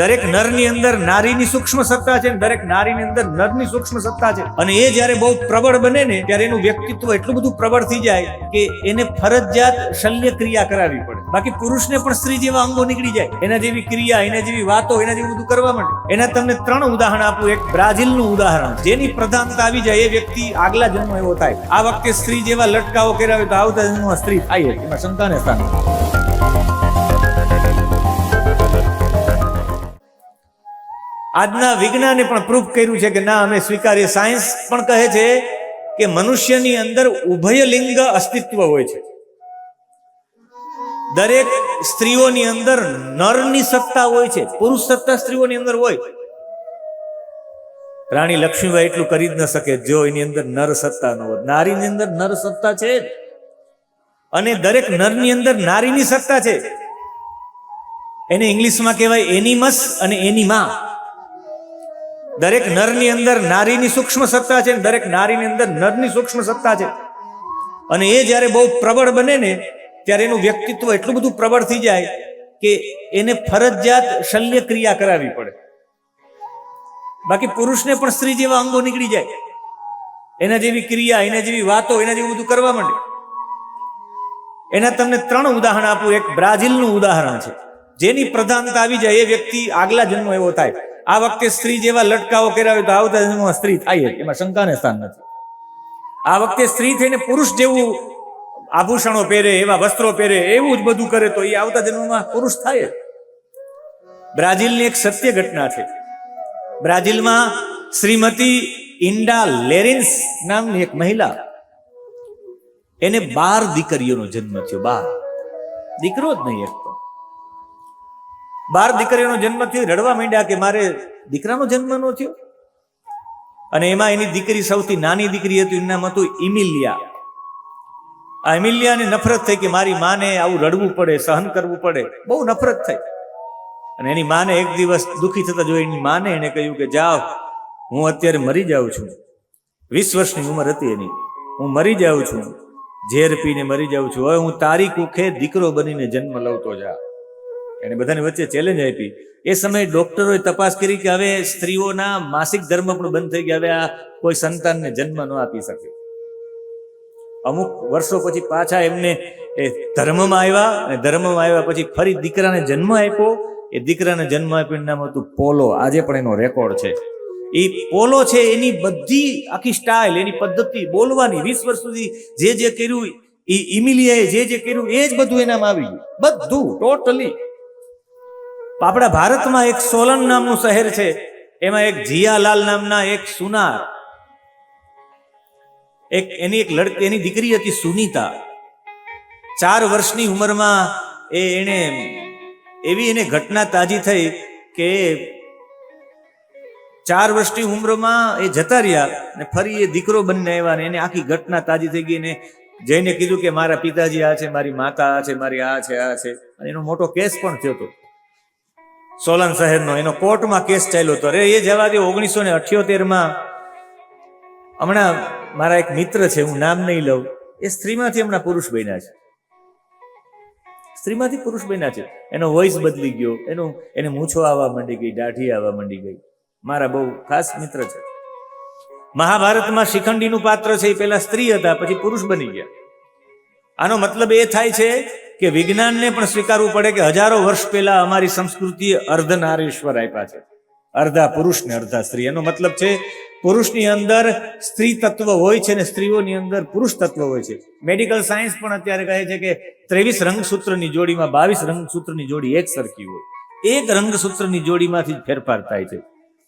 દરેક નરની અંદર નારીની સૂક્ષ્મ સત્તા છે દરેક નારીની અંદર નરની સૂક્ષ્મ સત્તા છે. અને એ જ્યારે બહુ પ્રબળ બને ને, ત્યારે એનું વ્યક્તિત્વ એટલું બધું પ્રબળ થઈ જાય કે એને ફરજિયાત શલ્ય ક્રિયા કરાવી પડે. બાકી પુરુષને પણ સ્ત્રી જેવા અંગો નીકળી જાય. એના જેવી ક્રિયા, એના જેવી વાતો, એના જેવું બધું કરવા માંડે એના તમને ત્રણ ઉદાહરણ આપું. એક બ્રાઝિલનું ઉદાહરણ. જેની પ્રધાનતા આવી જાય, એ વ્યક્તિ આગલા જન્મ એવો થાય. આ વખતે સ્ત્રી જેવા લટકાવો કરાવે તો આવતા જન્મ સ્ત્રી થાય. એમાં શંકાને સ્થાન આજના વિજ્ઞાને પણ પ્રૂફ કર્યું છે કે ના, અમે સ્વીકારીએ. સાયન્સ પણ કહે છે કે મનુષ્યની અંદર ઉભય લિંગ અસ્તિત્વ હોય છે. દરેક સ્ત્રીઓની અંદર નરની સત્તા હોય છે. પુરુષ સત્તા સ્ત્રીઓની અંદર હોય. રાણી લક્ષ્મીબાઈ એટલું કરી જ ન શકે જો એની અંદર નર સત્તા ન હોય. નારીની અંદર નર સત્તા છે અને દરેક નરની અંદર નારીની સત્તા છે. એને ઇંગ્લિશમાં કહેવાય એનિમસ અને એનિમા. દરેક નરની અંદર નારીની સૂક્ષ્મ સત્તા છે દરેક નારીની અંદર નરની સૂક્ષ્મ સત્તા છે. અને એ જ્યારે બહુ પ્રબળ બને ને, ત્યારે એનું વ્યક્તિત્વ એટલું બધું પ્રબળ થઈ જાય કે એને ફરજિયાત શલ્ય ક્રિયા કરાવવી પડે. બાકી પુરુષને પણ સ્ત્રી જેવા અંગો નીકળી જાય. એના જેવી ક્રિયા, એના જેવી વાતો, એના જેવું બધું કરવા માંડે. એના તમને ત્રણ ઉદાહરણ આપું. એક બ્રાઝિલનું ઉદાહરણ છે. જેની પ્રધાનતા આવી જાય, એ વ્યક્તિ આગલા જન્મ એવો થાય. આ વખતે સ્ત્રી જેવા લટકાઓ હોય તો આવતા જન્મમાં સ્ત્રી થાય. એમાં શંકાને સ્થાન નથી. આ વખતે સ્ત્રી થઈને પુરુષ જેવું આભૂષણો પહેરે, એવા વસ્ત્રો પહેરે, એવું જ બધું કરે તો એ આવતા જન્મમાં પુરુષ થાય બ્રાઝિલની એક સત્ય ઘટના છે. બ્રાઝિલમાં શ્રીમતી ઇન્ડા લેરિન્સ નામની એક મહિલા, એને બાર દીકરીઓનો જન્મ થયો, બાર. દીકરો જ નહીં એક. બાર દીકરીનો જન્મ થયો, રડવા માંડ્યા કે મારે દીકરાનો જન્મ નો થયો? અને એમાં એની દીકરી સૌથી નાની દીકરી હતી, એનું નામ હતું ઇમિલિયા. આ ઇમિલિયાને નફરત થઈ કે મારી માને આવું રડવું પડે, સહન કરવું પડે. બહુ નફરત થઈ. અને એની માને એક દિવસ દુઃખી થતા જોઈ એની માને એને કહ્યું કે, જાઓ, હું અત્યારે મરી જાઉં છું. વીસ વર્ષની ઉંમર હતી એની. હું મરી જાઉં છું. ઝેર પીને મરી જાઉં છું. હવે હું તારી કુખે દીકરો બનીને જન્મ લઉં તો જા. એને બધાની વચ્ચે ચેલેન્જ આપી. એ સમયે ડોક્ટરોએ તપાસ કરી કે હવે સ્ત્રીઓના માસિક ધર્મ પણ બંધ થઈ ગયા. હવે આ કોઈ સંતાનને જન્મ ન આપી શકે. અમુક વર્ષો પછી પાછા એમને એ ધર્મમાં આવ્યા અને ધર્મમાં આવ્યા પછી ફરી દીકરાને જન્મ આપ્યો. એ દીકરાને જન્મ આપ્યું નામ હતું પોલો. આજે પણ એનો રેકોર્ડ છે. એ પોલો છે એની બધી આખી સ્ટાઇલ એની પદ્ધતિ, બોલવાની વીસ વર્ષ સુધી જે જે કર્યું, એ ઇમિલિયાએ જે જે કર્યું, એ જ બધું એનામાં આવી ગયું. બધું ટોટલી આપણા ભારતમાં એક સોલન નામનું શહેર છે. એમાં એક જીયાલાલ નામના એક સુનાર. એક એની એક લડકી એની દીકરી હતી સુનીતા. ચાર વર્ષની ઉંમરમાં એ એને એવી એને ઘટના તાજી થઈ કે ચાર વર્ષની ઉંમરમાં એ જતા રહ્યા અને ફરી એ દીકરો બંને આવ્યા ને એને આખી ઘટના તાજી થઈ ગઈ ને જઈને કીધું કે મારા પિતાજી આ છે, મારી માતા આ છે, મારી આ છે આ છે. અને એનો મોટો કેસ પણ થયો હતો. સોલન શહેરનો. એનો કોર્ટમાં કેસ ચાલ્યો હતો. અરે, એ જવા દે, ઓગણીસો ને અઠ્યોતેરમાં. હમણાં મારા એક મિત્ર છે, હું નામ નહીં લઉં. એ સ્ત્રીમાંથી હમણાં પુરુષ બન્યા છે. સ્ત્રીમાંથી પુરુષ બન્યા છે. એનો વોઇસ બદલી ગયો. એનું, એને મૂછો આવવા માંડી ગઈ, દાઢી આવવા માંડી ગઈ. મારા બહુ ખાસ મિત્ર છે. મહાભારતમાં શિખંડીનું પાત્ર છે, એ પહેલા સ્ત્રી હતા, પછી પુરુષ બની ગયા. આનો મતલબ એ થાય છે કે વિજ્ઞાનને પણ સ્વીકારવું પડે કે હજારો વર્ષ પહેલા અમારી સંસ્કૃતિએ અર્ધનારીશ્વર આપ્યા છે. અર્ધા પુરુષ ને અર્ધા સ્ત્રી. એનો મતલબ છે, પુરુષની અંદર સ્ત્રી તત્વ હોય છે ને સ્ત્રીઓની અંદર પુરુષ તત્વ હોય છે. મેડિકલ સાયન્સ પણ અત્યારે કહે છે કે ત્રેવીસ રંગસૂત્રની જોડીમાં બાવીસ રંગસૂત્રની જોડી એક સરખી હોય. એક રંગસૂત્રની જોડીમાંથી જ ફેરફાર થાય છે.